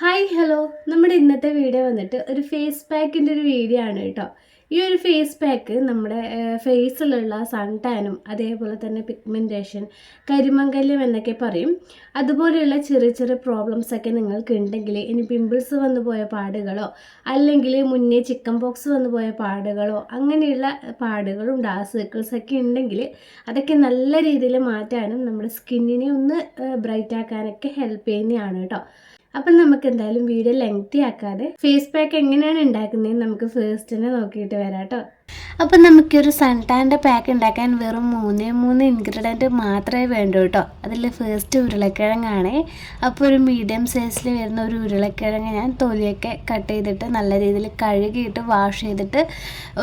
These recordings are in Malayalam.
ഹായ് ഹലോ നമ്മുടെ ഇന്നത്തെ വീഡിയോ വന്നിട്ട് ഒരു ഫേസ് പാക്കിന്റെ ഒരു വീഡിയോ ആണ് കേട്ടോ. ഈ ഒരു ഫേസ് പാക്ക് നമ്മുടെ ഫേസിലുള്ള സൺ ടാനും അതേപോലെ തന്നെ പിഗ്മെന്റേഷൻ കരിമങ്കല്യം എന്നൊക്കെ പറയും. അതുപോലെയുള്ള ചെറിയ ചെറിയ പ്രോബ്ലംസ് ഒക്കെ നിങ്ങൾക്ക് ഉണ്ടെങ്കിൽ ഇനി പിമ്പിൾസ് വന്നു പോയ പാടുകളോ അല്ലെങ്കിൽ മുന്നേ ചിക്കൻ ബോക്സ് വന്നു പോയ പാടുകളോ അങ്ങനെയുള്ള പാടുകളും ഡാർക്ക് സർക്കിൾസ് ഒക്കെ ഉണ്ടെങ്കിൽ അതൊക്കെ നല്ല രീതിയിൽ മാറ്റാനും നമ്മുടെ സ്കിന്നിനെ ഒന്ന് ബ്രൈറ്റ് ആക്കാനൊക്കെ ഹെൽപ്പ് ചെയ്യുന്നതാണ് കേട്ടോ. അപ്പം നമുക്ക് എന്തായാലും വീഡിയോ ലെങ്തി ആക്കാതെ ഫേസ് പാക്ക് എങ്ങനെയാണ് ഉണ്ടാക്കുന്നതെന്ന് നമുക്ക് ഫേസ്റ്റ് തന്നെ നോക്കിയിട്ട് വരാം കേട്ടോ അപ്പം നമുക്കൊരു സൺടാന്റെ പാക്ക് ഉണ്ടാക്കാൻ വെറും മൂന്നേ മൂന്ന് ഇൻഗ്രീഡിയന്റ് മാത്രമേ വേണ്ടൂ കേട്ടോ. അതിൽ ഫസ്റ്റ് ഉരുളക്കിഴങ്ങാണ്. അപ്പോൾ ഒരു മീഡിയം സൈസിൽ വരുന്ന ഒരു ഉരുളക്കിഴങ്ങ് ഞാൻ തൊലിയൊക്കെ കട്ട് ചെയ്തിട്ട് നല്ല രീതിയിൽ കഴുകിയിട്ട് വാഷ് ചെയ്തിട്ട്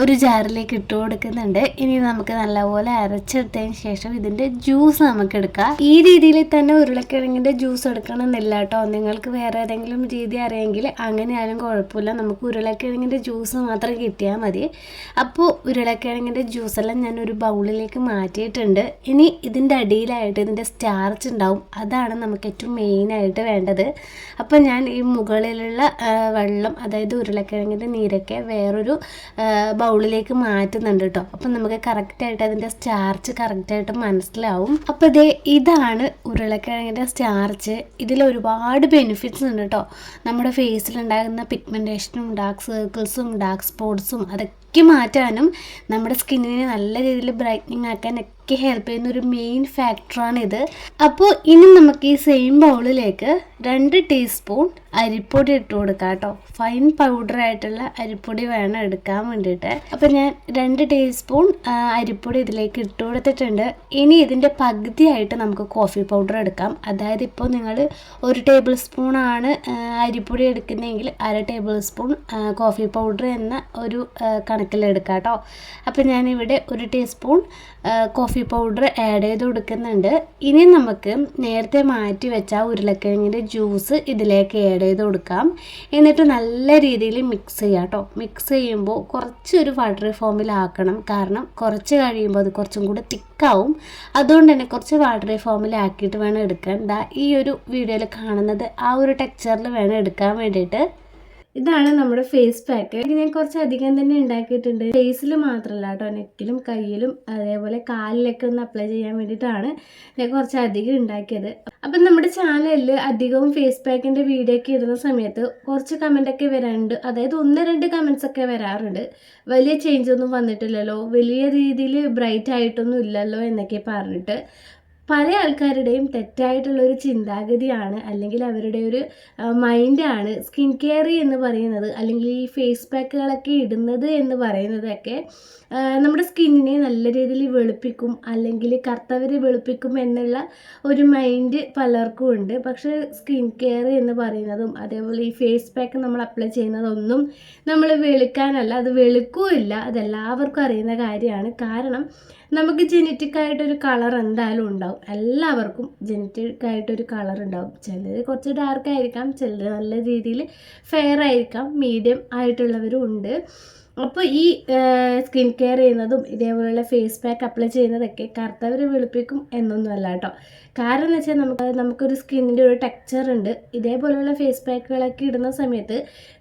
ഒരു ജാറിലേക്ക് ഇട്ട് കൊടുക്കുന്നുണ്ട്. ഇനി നമുക്ക് നല്ലപോലെ അരച്ചെടുത്തതിന് ശേഷം ഇതിന്റെ ജ്യൂസ് നമുക്ക് എടുക്കാം. ഈ രീതിയിൽ തന്നെ ഉരുളക്കിഴങ്ങിന്റെ ജ്യൂസ് എടുക്കണമെന്നില്ല കേട്ടോ. നിങ്ങൾക്ക് വേറെ ഏതെങ്കിലും രീതി അറിയാമെങ്കിൽ അങ്ങനെയാലും കുഴപ്പമില്ല. നമുക്ക് ഉരുളക്കിഴങ്ങിന്റെ ജ്യൂസ് മാത്രം കിട്ടിയാൽ മതി. അപ്പോൾ ഉരുളക്കിഴങ്ങിന്റെ ജ്യൂസെല്ലാം ഞാൻ ഒരു ബൗളിലേക്ക് മാറ്റിയിട്ടുണ്ട്. ഇനി ഇതിന്റെ അടിയിലായിട്ട് ഇതിന്റെ സ്റ്റാർച്ച് ഉണ്ടാവും. അതാണ് നമുക്ക് ഏറ്റവും മെയിനായിട്ട് വേണ്ടത്. അപ്പോൾ ഞാൻ ഈ മുകളിലുള്ള വെള്ളം അതായത് ഉരുളക്കിഴങ്ങിന്റെ നീരൊക്കെ വേറൊരു ബൗളിലേക്ക് മാറ്റുന്നുണ്ട് കേട്ടോ. അപ്പം നമുക്ക് കറക്റ്റായിട്ട് അതിന്റെ സ്റ്റാർച്ച് കറക്റ്റായിട്ട് മനസ്സിലാവും. അപ്പോൾ ഇതേ ഇതാണ് ഉരുളക്കിഴങ്ങിന്റെ സ്റ്റാർച്ച് ഇതിൽ ഒരുപാട് ബെനിഫിറ്റ്സ് ഉണ്ട് കേട്ടോ. നമ്മുടെ ഫേസിലുണ്ടാകുന്ന പിഗ്മെന്റേഷനും ഡാർക്ക് സർക്കിൾസും ഡാർക്ക് സ്പോട്ട്സും അതൊക്കെ മാറ്റാനും നമ്മുടെ സ്കിന്നിനെ നല്ല രീതിയിൽ ബ്രൈറ്റനിങ് ആക്കാനൊക്കെ ഹെൽപ്പ് ചെയ്യുന്ന ഒരു മെയിൻ ഫാക്ടറാണിത് അപ്പോൾ ഇനി നമുക്ക് ഈ സെയിം ബൗളിലേക്ക് രണ്ട് ടീസ്പൂൺ അരിപ്പൊടി ഇട്ട് കൊടുക്കാം കേട്ടോ. ഫൈൻ പൗഡർ ആയിട്ടുള്ള അരിപ്പൊടി വേണം എടുക്കാൻ വേണ്ടിയിട്ട്. അപ്പോൾ ഞാൻ രണ്ട് ടീസ്പൂൺ അരിപ്പൊടി ഇതിലേക്ക് ഇട്ട് കൊടുത്തിട്ടുണ്ട്. ഇനി ഇതിന്റെ പകുതിയായിട്ട് നമുക്ക് കോഫി പൗഡർ എടുക്കാം. അതായത് ഇപ്പോൾ നിങ്ങൾ ഒരു ടേബിൾ സ്പൂൺ ആണ് അരിപ്പൊടി എടുക്കുന്നതെങ്കിൽ അര ടേബിൾ സ്പൂൺ കോഫി പൗഡർ എന്ന ഒരു കണക്കിലെടുക്കാം കേട്ടോ. അപ്പോൾ ഞാനിവിടെ ഒരു ടീസ്പൂൺ കോഫി പൗഡർ ആഡ് ചെയ്ത് കൊടുക്കുന്നുണ്ട്. ഇനി നമുക്ക് നേരത്തെ മാറ്റി വെച്ച ഉരുളക്കിഴങ്ങിന്റെ ജ്യൂസ് ഇതിലേക്ക് ആഡ് ചെയ്ത് കൊടുക്കാം. എന്നിട്ട് നല്ല രീതിയിൽ മിക്സ് ചെയ്യാം കേട്ടോ. മിക്സ് ചെയ്യുമ്പോൾ കുറച്ചൊരു വാട്ടർ ഫോമിലാക്കണം കാരണം കുറച്ച് കഴിയുമ്പോൾ അത് കുറച്ചും കൂടി തിക്കാവും അതുകൊണ്ട് തന്നെ കുറച്ച് വാട്ടർ ഫോമിലാക്കിയിട്ട് വേണം എടുക്കാൻ. ദാ ഈ ഒരു വീഡിയോയിൽ കാണുന്നത് ആ ഒരു ടെക്സ്ചറിൽ വേണം എടുക്കാൻ വേണ്ടിയിട്ട്. ഇതാണ് നമ്മുടെ ഫേസ് പാക്ക് ഞാൻ കുറച്ച് അധികം തന്നെ ഉണ്ടാക്കിയിട്ടുണ്ട്. ഫേസിൽ മാത്രമല്ല കേട്ടോ നെക്കിലും കയ്യിലും അതേപോലെ കാലിലൊക്കെ ഒന്ന് അപ്ലൈ ചെയ്യാൻ വേണ്ടിയിട്ടാണ് ഞാൻ കുറച്ച് അധികം ഉണ്ടാക്കിയത്. അപ്പം നമ്മുടെ ചാനലിൽ അധികവും ഫേസ് പാക്കിന്റെ വീഡിയോ ഒക്കെ ഇടുന്ന സമയത്ത് കുറച്ച് കമന്റൊക്കെ വരാറുണ്ട്. അതായത് ഒന്ന് രണ്ട് കമൻസ് ഒക്കെ വരാറുണ്ട്. വലിയ ചേഞ്ച് ഒന്നും വന്നിട്ടില്ലല്ലോ. വലിയ രീതിയിൽ ബ്രൈറ്റ് ആയിട്ടൊന്നും ഇല്ലല്ലോ എന്നൊക്കെ പറഞ്ഞിട്ട്. പല ആൾക്കാരുടെയും തെറ്റായിട്ടുള്ള ഒരു ചിന്താഗതിയാണ് അല്ലെങ്കിൽ അവരുടെ ഒരു മൈൻഡാണ് സ്കിൻ കെയർ എന്ന് പറയുന്നത്. അല്ലെങ്കിൽ ഈ ഫേസ് പാക്കുകളൊക്കെ ഇടുന്നത് എന്ന് പറയുന്നതൊക്കെ നമ്മുടെ സ്കിന്നിനെ നല്ല രീതിയിൽ വെളുപ്പിക്കും അല്ലെങ്കിൽ കറുത്തവരെ വെളുപ്പിക്കും എന്നുള്ള ഒരു മൈൻഡ് പലർക്കും ഉണ്ട്. പക്ഷേ സ്കിൻ കെയർ എന്ന് പറയുന്നതും അതേപോലെ ഈ ഫേസ് പാക്ക് നമ്മൾ അപ്ലൈ ചെയ്യുന്നതൊന്നും നമ്മൾ വെളുക്കാനല്ല അത് വെളുക്കുമില്ല അതെല്ലാവർക്കും അറിയുന്ന കാര്യമാണ്. കാരണം നമുക്ക് ജനറ്റിക് ആയിട്ടൊരു കളർ എന്തായാലും ഉണ്ടാവും. എല്ലാവർക്കും ജനറ്റിക് ആയിട്ടൊരു കളർ ഉണ്ടാവും. ചിലർ കുറച്ച് ഡാർക്ക് ആയിരിക്കാം ചിലർ നല്ല രീതിയിൽ ഫെയർ ആയിരിക്കാം. മീഡിയം ആയിട്ടുള്ളവരും ഉണ്ട്. അപ്പോൾ ഈ സ്കിൻ കെയർ ചെയ്യുന്നതും ഇതേപോലെയുള്ള ഫേസ് പാക്ക് അപ്ലൈ ചെയ്യുന്നതൊക്കെ കറുത്തവരെ വെളുപ്പിക്കും എന്നൊന്നുമല്ല കേട്ടോ. കാരണം എന്ന് വെച്ചാൽ നമുക്ക് നമുക്കൊരു സ്കിന്നിന്റെ ഒരു ടെക്സ്ചർ ഉണ്ട്. ഇതേപോലെയുള്ള ഫേസ് പാക്കുകളൊക്കെ ഇടുന്ന സമയത്ത്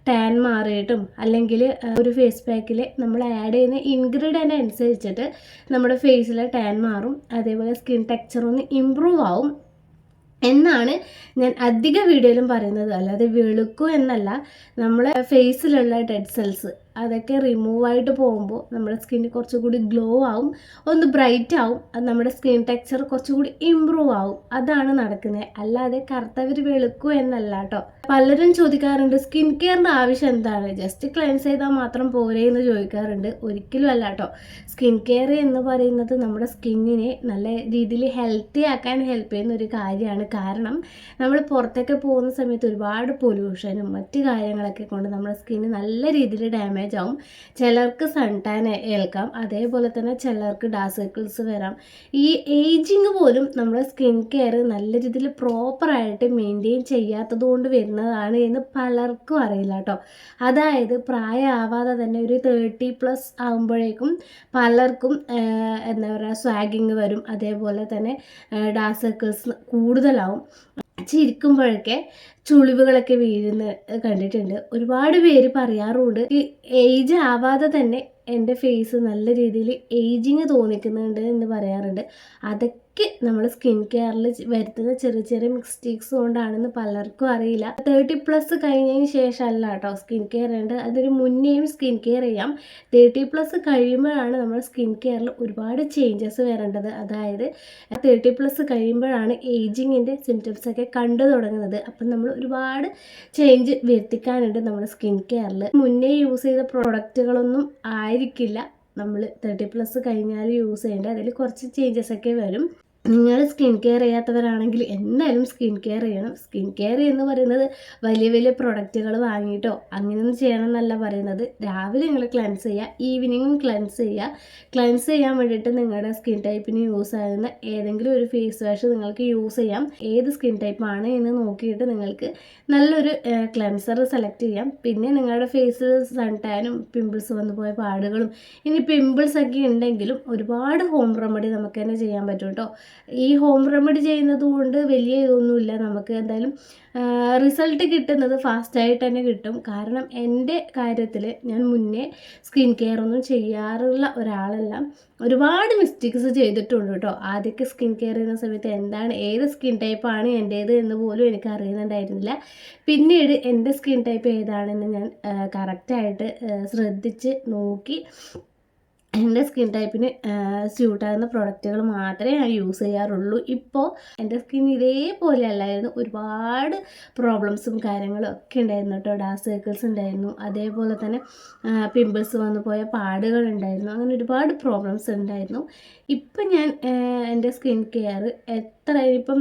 ടാൻ മാറിയിട്ടും അല്ലെങ്കിൽ ഒരു ഫേസ് പാക്കിൽ നമ്മൾ ആഡ് ചെയ്യുന്ന ഇൻഗ്രീഡിയന്റ് അനുസരിച്ചിട്ട് നമ്മുടെ ഫേസിലെ ടാൻ മാറും. അതേപോലെ സ്കിൻ ടെക്സ്ചർ ഒന്ന് ഇമ്പ്രൂവ് ആവും. എന്നാണ് ഞാൻ അധിക വീഡിയോയിലും പറയുന്നത്. അല്ലാതെ വെളുക്കും എന്നല്ല. നമ്മളെ ഫേസിലുള്ള ഡെഡ് സെൽസ് അതൊക്കെ റിമൂവ് ആയിട്ട് പോകുമ്പോൾ നമ്മുടെ സ്കിന്ന് കുറച്ചുകൂടി ഗ്ലോ ആവും. ഒന്ന് ബ്രൈറ്റ് ആവും. അത് നമ്മുടെ സ്കിൻ ടെക്സ്ചർ കുറച്ചുകൂടി ഇമ്പ്രൂവ് ആവും. അതാണ് നടക്കുന്നത് അല്ലാതെ കറുത്തവർ വെളുക്കും എന്നല്ല കേട്ടോ പലരും ചോദിക്കാറുണ്ട് സ്കിൻ കെയറിന്റെ ആവശ്യം എന്താണ്? ജസ്റ്റ് ക്ലെൻസ് ചെയ്താൽ മാത്രം പോരെ എന്ന് ചോദിക്കാറുണ്ട്. ഒരിക്കലും അല്ല കേട്ടോ സ്കിൻ കെയർ എന്ന് പറയുന്നത് നമ്മുടെ സ്കിന്നിനെ നല്ല രീതിയിൽ ഹെൽത്തി ആക്കാൻ ഹെൽപ്പ് ചെയ്യുന്ന ഒരു കാര്യമാണ്. കാരണം നമ്മൾ പുറത്തൊക്കെ പോകുന്ന സമയത്ത് ഒരുപാട് പൊല്യൂഷനും മറ്റു കാര്യങ്ങളൊക്കെ കൊണ്ട് നമ്മുടെ സ്കിന്ന് നല്ല രീതിയിൽ ഡാമേജ് ആവും. ചിലർക്ക് സൺ ടാൻ ഏൽക്കാം. അതേപോലെ തന്നെ ചിലർക്ക് ഡാർക്ക് സർക്കിൾസ് വരാം. ഈ ഏജിങ് പോലും നമ്മുടെ സ്കിൻ കെയർ നല്ല രീതിയിൽ പ്രോപ്പറായിട്ട് മെയിന്റെയിൻ ചെയ്യാത്തത് കൊണ്ട് വരുന്നതാണ് എന്ന് പലർക്കും അറിയില്ല കേട്ടോ അതായത് പ്രായമാവാതെ തന്നെ ഒരു തേർട്ടി പ്ലസ് ആകുമ്പോഴേക്കും പലർക്കും എന്താ പറയുക സ്വാഗിങ് വരും. അതേപോലെ തന്നെ ഡാർക്ക് സർക്കിൾസ് കൂടുതലാവും. ചിരിക്കുമ്പോഴൊക്കെ ചുളിവുകളൊക്കെ വീഴുന്ന കണ്ടിട്ടുണ്ട്. ഒരുപാട് പേര് പറയാറുണ്ട് ഈ ഏജ് ആവാതെ തന്നെ എന്റെ ഫേസ് നല്ല രീതിയിൽ ഏജിങ് തോന്നിക്കുന്നുണ്ട് എന്ന് പറയാറുണ്ട്. അതൊക്കെ നമ്മൾ സ്കിൻ കെയറിൽ വരുത്തുന്ന ചെറിയ ചെറിയ മിസ്റ്റേക്സ് കൊണ്ടാണെന്ന് പലർക്കും അറിയില്ല. തേർട്ടി പ്ലസ് കഴിഞ്ഞതിന് ശേഷം അല്ല കേട്ടോ സ്കിൻ കെയർ ചെയ്യേണ്ടത്. അതിന് മുന്നേയും സ്കിൻ കെയർ ചെയ്യാം. തേർട്ടി പ്ലസ് കഴിയുമ്പോഴാണ് നമ്മൾ സ്കിൻ കെയറിൽ ഒരുപാട് ചേഞ്ചസ് വരേണ്ടത്. അതായത് തേർട്ടി പ്ലസ് കഴിയുമ്പോഴാണ് ഏജിങ്ങിന്റെ സിംറ്റംസ് ഒക്കെ കണ്ടു തുടങ്ങുന്നത്. അപ്പം നമ്മൾ ഒരുപാട് ചേഞ്ച് വരുത്തിക്കാനുണ്ട് നമ്മുടെ സ്കിൻ കെയറിൽ മുന്നേ യൂസ് ചെയ്ത പ്രോഡക്റ്റുകളൊന്നും ആയിരിക്കില്ല. നമ്മൾ തേർട്ടി പ്ലസ് കഴിഞ്ഞാൽ യൂസ് ചെയ്യേണ്ടത്. അതിൽ കുറച്ച് ചേഞ്ചസ് ഒക്കെ വരും. നിങ്ങൾ സ്കിൻ കെയർ ചെയ്യാത്തവരാണെങ്കിൽ എന്തായാലും സ്കിൻ കെയർ ചെയ്യണം. സ്കിൻ കെയർ എന്ന് പറയുന്നത് വലിയ വലിയ പ്രൊഡക്റ്റുകൾ വാങ്ങിയിട്ടോ അങ്ങനെയൊന്നും ചെയ്യണം എന്നല്ല പറയുന്നത്. രാവിലെ നിങ്ങൾ ക്ലൻസ് ചെയ്യുക ഈവനിങ്ങും ക്ലൻസ് ചെയ്യുക. ക്ലൻസ് ചെയ്യാൻ വേണ്ടിയിട്ട് നിങ്ങളുടെ സ്കിൻ ടൈപ്പിന് യൂസ് ആകുന്ന ഏതെങ്കിലും ഒരു ഫേസ് വാഷ് നിങ്ങൾക്ക് യൂസ് ചെയ്യാം. ഏത് സ്കിൻ ടൈപ്പാണ് എന്ന് നോക്കിയിട്ട് നിങ്ങൾക്ക് നല്ലൊരു ക്ലൻസർ സെലക്ട് ചെയ്യാം. പിന്നെ നിങ്ങളുടെ ഫേസിൽ സൺ ടാനും പിമ്പിൾസ് വന്നു പോയ പാടുകളും ഇനി പിമ്പിൾസ് ഒക്കെ ഉണ്ടെങ്കിലും ഒരുപാട് ഹോം റെമഡി നമുക്ക് തന്നെ ചെയ്യാൻ പറ്റും കേട്ടോ. ഈ ഹോം റെമഡി ചെയ്യുന്നത് കൊണ്ട് വലിയ ഇതൊന്നുമില്ല. നമുക്ക് എന്തായാലും റിസൾട്ട് കിട്ടുന്നത് ഫാസ്റ്റായിട്ട് തന്നെ കിട്ടും. കാരണം എന്റെ കാര്യത്തിൽ ഞാൻ മുന്നേ സ്കിൻ കെയർ ഒന്നും ചെയ്യാറുള്ള ഒരാളല്ല. ഒരുപാട് മിസ്റ്റേക്സ് ചെയ്തിട്ടുണ്ട് കേട്ടോ. ആദ്യമൊക്കെ സ്കിൻ കെയർ ചെയ്യുന്ന സമയത്ത് എന്താണ് ഏത് സ്കിൻ ടൈപ്പാണ് എന്റേത് എന്ന് പോലും എനിക്ക് അറിയുന്നുണ്ടായിരുന്നില്ല. പിന്നീട് എന്റെ സ്കിൻ ടൈപ്പ് ഏതാണെന്ന് ഞാൻ കറക്റ്റായിട്ട് ശ്രദ്ധിച്ച് നോക്കി. എന്റെ സ്കിൻ ടൈപ്പിന് സ്യൂട്ടാകുന്ന പ്രൊഡക്റ്റുകൾ മാത്രമേ ഞാൻ യൂസ് ചെയ്യാറുള്ളൂ. ഇപ്പോൾ എന്റെ സ്കിൻ ഇതേപോലെ അല്ലായിരുന്നു. ഒരുപാട് പ്രോബ്ലംസും കാര്യങ്ങളും ഒക്കെ ഉണ്ടായിരുന്നു കേട്ടോ. ഡാർക്ക് സർക്കിൾസ് ഉണ്ടായിരുന്നു. അതേപോലെ തന്നെ പിമ്പിൾസ് വന്നു പോയ പാടുകൾ ഉണ്ടായിരുന്നു. അങ്ങനെ ഒരുപാട് പ്രോബ്ലംസ് ഉണ്ടായിരുന്നു. ഇപ്പം ഞാൻ എന്റെ സ്കിൻ കെയർ എത്ര ഇപ്പം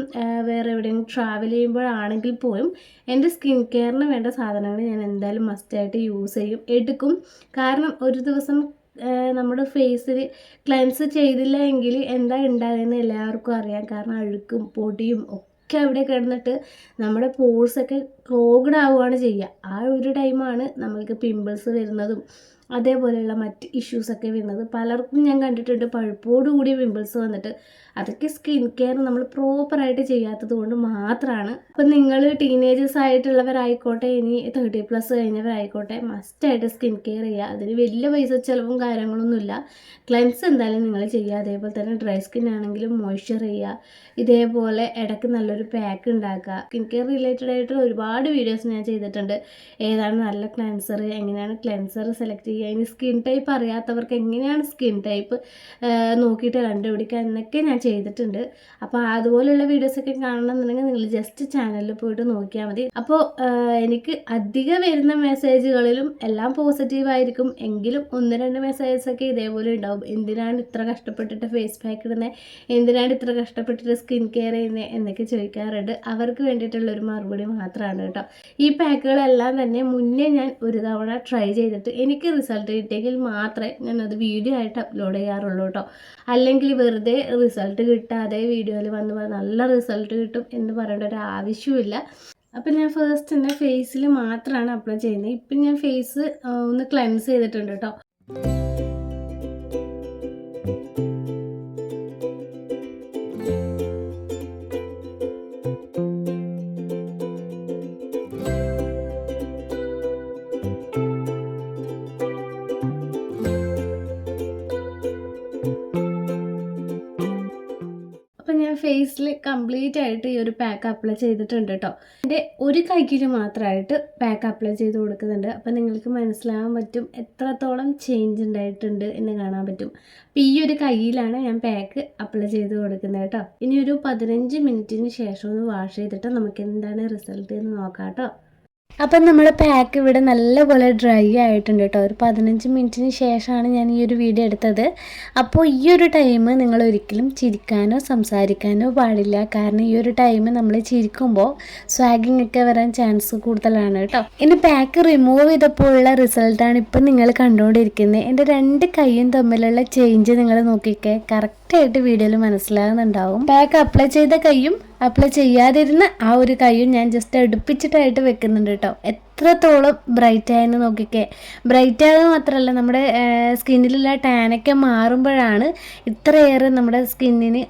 വേറെ എവിടെയെങ്കിലും ട്രാവൽ ചെയ്യുമ്പോഴാണെങ്കിൽ പോലും എന്റെ സ്കിൻ കെയറിന് വേണ്ട സാധനങ്ങൾ ഞാൻ എന്തായാലും മസ്റ്റായിട്ട് യൂസ് ചെയ്യും. എടുക്കും. കാരണം ഒരു ദിവസം നമ്മുടെ ഫേസിൽ ക്ലെൻസ് ചെയ്തില്ല എങ്കിൽ എന്താ ഉണ്ടാകുന്നത് എല്ലാവർക്കും അറിയാം. കാരണം അഴുക്കും പൊടിയും ഒക്കെ അവിടെ കിടന്നിട്ട് നമ്മുടെ പോഴ്സൊക്കെ ക്ലോഗ്ഡ് ആവുകയാണ് ചെയ്യുക. ആ ഒരു ടൈമാണ് നമ്മൾക്ക് പിമ്പിൾസ് വരുന്നതും അതേപോലെയുള്ള മറ്റ് ഇഷ്യൂസൊക്കെ വരുന്നത്. പലർക്കും ഞാൻ കണ്ടിട്ടുണ്ട് പഴുപ്പോടുകൂടി പിമ്പിൾസ് വന്നിട്ട് അതൊക്കെ സ്കിൻ കെയർ നമ്മൾ പ്രോപ്പറായിട്ട് ചെയ്യാത്തത് കൊണ്ട് മാത്രമാണ് അപ്പം നിങ്ങൾ ടീനേജേഴ്സ് ആയിട്ടുള്ളവരായിക്കോട്ടെ ഇനി തേർട്ടി പ്ലസ് കഴിഞ്ഞവരായിക്കോട്ടെ മസ്റ്റായിട്ട് സ്കിൻ കെയർ ചെയ്യുക. അതിന് വലിയ പൈസ ചിലവും കാര്യങ്ങളൊന്നുമില്ല ക്ലെൻസ് എന്തായാലും നിങ്ങൾ ചെയ്യുക. അതേപോലെ തന്നെ ഡ്രൈ സ്കിൻ ആണെങ്കിലും മോയ്സ്ചർ ചെയ്യുക. ഇതേപോലെ ഇടയ്ക്ക് നല്ലൊരു പാക്ക് ഉണ്ടാക്കുക. സ്കിൻ കെയർ റിലേറ്റഡ് ആയിട്ടുള്ള ഒരുപാട് വീഡിയോസ് ഞാൻ ചെയ്തിട്ടുണ്ട്. ഏതാണ് നല്ല ക്ലെൻസർ എങ്ങനെയാണ് ക്ലെൻസർ സെലക്ട് ചെയ്യുക ഇനി സ്കിൻ ടൈപ്പ് അറിയാത്തവർക്ക് എങ്ങനെയാണ് സ്കിൻ ടൈപ്പ് നോക്കിയിട്ട് കണ്ടുപിടിക്കുക എന്നൊക്കെ ഞാൻ ചെയ്തിട്ടുണ്ട്. അപ്പോൾ അതുപോലെയുള്ള വീഡിയോസൊക്കെ കാണണമെന്നുണ്ടെങ്കിൽ നിങ്ങൾ ജസ്റ്റ് ചാനലിൽ പോയിട്ട് നോക്കിയാൽ മതി. അപ്പോൾ എനിക്ക് അധികം വരുന്ന മെസ്സേജുകളിലും എല്ലാം പോസിറ്റീവായിരിക്കും എങ്കിലും ഒന്ന് രണ്ട് മെസ്സേജസൊക്കെ ഇതേപോലെ ഉണ്ടാവും. എന്തിനാണ് ഇത്ര കഷ്ടപ്പെട്ടിട്ട് ഫേസ് പാക്ക് ഇടുന്നത് എന്തിനാണ് ഇത്ര കഷ്ടപ്പെട്ടിട്ട് സ്കിൻ കെയർ ചെയ്യുന്നത് എന്നൊക്കെ ചോദിക്കാറുണ്ട്. അവർക്ക് വേണ്ടിയിട്ടുള്ള ഒരു മറുപടി മാത്രമാണ് കേട്ടോ. ഈ പാക്കുകളെല്ലാം തന്നെ മുന്നേ ഞാൻ ഒരു തവണ ട്രൈ ചെയ്തിട്ട് എനിക്ക് റിസൾട്ട് കിട്ടിയെങ്കിൽ മാത്രമേ ഞാൻ അത് വീഡിയോ ആയിട്ട് അപ്ലോഡ് ചെയ്യാറുള്ളൂ കേട്ടോ. അല്ലെങ്കിൽ വെറുതെ റിസൾട്ട് കിട്ടാതെ വീഡിയോയിൽ വന്ന് നല്ല റിസൾട്ട് കിട്ടും എന്ന് പറയേണ്ട ഒരു ആവശ്യമില്ല അപ്പം ഞാൻ ഫസ്റ്റ് തന്നെ ഫേസിൽ മാത്രമാണ് അപ്ലൈ ചെയ്യുന്നത്. ഇപ്പം ഞാൻ ഫേസ് ഒന്ന് ക്ലെൻസ് ചെയ്തിട്ടുണ്ട് കേട്ടോ. കംപ്ലീറ്റ് ആയിട്ട് ഈ ഒരു പാക്ക് അപ്ലൈ ചെയ്തിട്ടുണ്ട് കേട്ടോ എന്റെ ഒരു കൈക്കിൽ മാത്രമായിട്ട് പാക്ക് അപ്ലൈ ചെയ്ത് കൊടുക്കുന്നുണ്ട്. അപ്പോൾ നിങ്ങൾക്ക് മനസ്സിലാവാൻ പറ്റും എത്രത്തോളം ചേഞ്ച് ഉണ്ടായിട്ടുണ്ട് എന്ന് കാണാൻ പറ്റും. അപ്പം ഈ ഒരു കൈയിലാണ് ഞാൻ പാക്ക് അപ്ലൈ ചെയ്ത് കൊടുക്കുന്നത് കേട്ടോ ഇനി ഒരു പതിനഞ്ച് മിനിറ്റിന് ശേഷം ഒന്ന് വാഷ് ചെയ്തിട്ട് നമുക്ക് എന്താണ് റിസൾട്ട് എന്ന് നോക്കാം കേട്ടോ അപ്പം നമ്മൾ പാക്ക് ഇവിടെ നല്ലപോലെ ഡ്രൈ ആയിട്ടുണ്ട് കേട്ടോ. ഒരു പതിനഞ്ച് മിനിറ്റിന് ശേഷമാണ് ഞാൻ ഈ ഒരു വീഡിയോ എടുത്തത്. അപ്പോൾ ഈ ഒരു ടൈം നിങ്ങൾ ഒരിക്കലും ചിരിക്കാനോ സംസാരിക്കാനോ പാടില്ല. കാരണം ഈ ഒരു ടൈം നമ്മൾ ചിരിക്കുമ്പോൾ സ്വാഗിങ് ഒക്കെ വരാൻ ചാൻസ് കൂടുതലാണ് കേട്ടോ. ഇനി പാക്ക് റിമൂവ് ചെയ്തപ്പോഴുള്ള റിസൾട്ടാണ് ഇപ്പം നിങ്ങൾ കണ്ടുകൊണ്ടിരിക്കുന്നത്. എന്റെ രണ്ട് കൈയും തമ്മിലുള്ള ചേഞ്ച് നിങ്ങൾ നോക്കിക്കേ. കറക്റ്റായിട്ട് വീഡിയോയിൽ മനസ്സിലാകുന്നുണ്ടാവും. പാക്ക് അപ്ലൈ ചെയ്ത കൈയും അപ്ലൈ ചെയ്യാതിരുന്ന ആ ഒരു കൈയും ഞാൻ ജസ്റ്റ് അടുപ്പിച്ചിട്ടായിട്ട് വെക്കുന്നുണ്ട് കേട്ടോ. എത്രത്തോളം ബ്രൈറ്റ് ആയെന്ന് നോക്കിക്കേ. ബ്രൈറ്റ് ആയത് മാത്രമല്ല നമ്മുടെ സ്കിന്നിലുള്ള ടാനൊക്കെ മാറുമ്പോഴാണ് ഇത്രയേറെ നമ്മുടെ സ്കിന്നിന്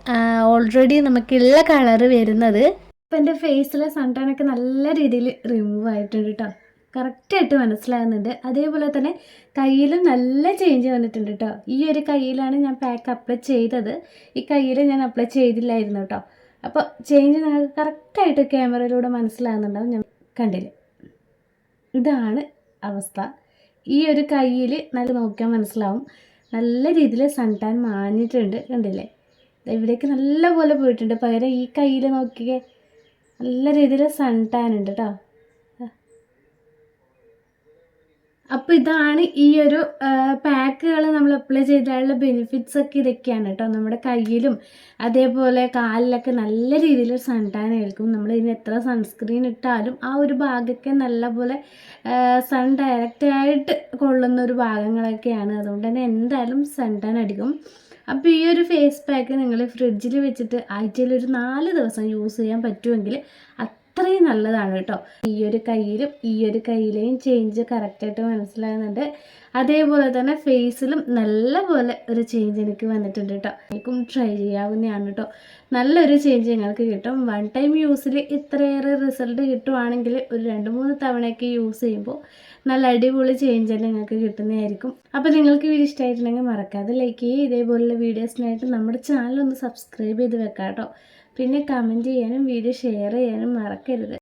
ഓൾറെഡി നമുക്കുള്ള കളറ് വരുന്നത്. ഇപ്പം എന്റെ ഫേസിലെ സൺടാനൊക്കെ നല്ല രീതിയിൽ റിമൂവ് ആയിട്ടുണ്ട് കേട്ടോ. കറക്റ്റായിട്ട് മനസ്സിലാകുന്നുണ്ട്. അതേപോലെ തന്നെ കയ്യിലും നല്ല ചേഞ്ച് വന്നിട്ടുണ്ട് കേട്ടോ ഈ ഒരു കയ്യിലാണ് ഞാൻ പാക്ക് അപ്ലൈ ചെയ്തത്. ഈ കയ്യിൽ ഞാൻ അപ്ലൈ ചെയ്തില്ലായിരുന്നു കേട്ടോ അപ്പോൾ ചേഞ്ച് നിങ്ങൾക്ക് കറക്റ്റായിട്ട് ക്യാമറയിലൂടെ മനസ്സിലാകുന്നുണ്ടാവും. ഞാൻ കണ്ടില്ല? ഇതാണ് അവസ്ഥ. ഈ ഒരു കയ്യിൽ നല്ല നോക്കിയാൽ മനസ്സിലാവും. നല്ല രീതിയിൽ സൺടാൻ മാഞ്ഞിട്ടുണ്ട്. കണ്ടില്ലേ? ഇവിടേക്ക് നല്ല പോലെ പോയിട്ടുണ്ട്. പകരം ഈ കയ്യിൽ നോക്കിയേ നല്ല രീതിയിൽ സൺടാൻ ഉണ്ട് കേട്ടോ അപ്പോൾ ഇതാണ് ഈ ഒരു പാക്കുകൾ നമ്മൾ അപ്ലൈ ചെയ്താലുള്ള ബെനിഫിറ്റ്സ് ഒക്കെ ഇതൊക്കെയാണ് കേട്ടോ. നമ്മുടെ കയ്യിലും അതേപോലെ കാലിലൊക്കെ നല്ല രീതിയിൽ സൺടാൻ ഏൽക്കും നമ്മൾ ഇതിന് എത്ര സൺസ്ക്രീൻ ഇട്ടാലും ആ ഒരു ഭാഗമൊക്കെ നല്ലപോലെ സൺ ഡയറക്റ്റ് ആയിട്ട് കൊള്ളുന്ന ഒരു ഭാഗങ്ങളൊക്കെയാണ്. അതുകൊണ്ട് തന്നെ എന്തായാലും സൺടാൻ അടിക്കും. അപ്പോൾ ഈ ഒരു ഫേസ് പാക്ക് നിങ്ങൾ ഫ്രിഡ്ജിൽ വെച്ചിട്ട് ആഴ്ചയിൽ ഒരു നാല് ദിവസം യൂസ് ചെയ്യാൻ പറ്റുമെങ്കിൽ അത്രയും നല്ലതാണ് കേട്ടോ. ഈ ഒരു കയ്യിലും ഈ ഒരു കയ്യിലെയും ചേഞ്ച് കറക്റ്റായിട്ട് മനസ്സിലാകുന്നുണ്ട്. അതേപോലെ തന്നെ ഫേസിലും നല്ല പോലെ ഒരു ചേഞ്ച് എനിക്ക് വന്നിട്ടുണ്ട് കേട്ടോ. എനിക്കും ട്രൈ ചെയ്യാവുന്നതാണ് കേട്ടോ. നല്ലൊരു ചേഞ്ച് നിങ്ങൾക്ക് കിട്ടും. വൺ ടൈം യൂസിൽ ഇത്രയേറെ റിസൾട്ട് കിട്ടുവാണെങ്കിൽ ഒരു രണ്ട് മൂന്ന് തവണയൊക്കെ യൂസ് ചെയ്യുമ്പോൾ നല്ല അടിപൊളി ചേഞ്ച് നിങ്ങൾക്ക് കിട്ടുന്നതായിരിക്കും. അപ്പോൾ നിങ്ങൾക്ക് വീഡിയോ ഇഷ്ടമായിട്ടുണ്ടെങ്കിൽ മറക്കാതെ ലൈക്ക് ചെയ്യുക ഇതേപോലുള്ള വീഡിയോസിനായിട്ട് നമ്മുടെ ചാനൽ ഒന്ന് സബ്സ്ക്രൈബ് ചെയ്ത് വെക്കാം കേട്ടോ. പിന്നെ കമന്റ് ചെയ്യാനും വീഡിയോ ഷെയർ ചെയ്യാനും മറക്കരുത്.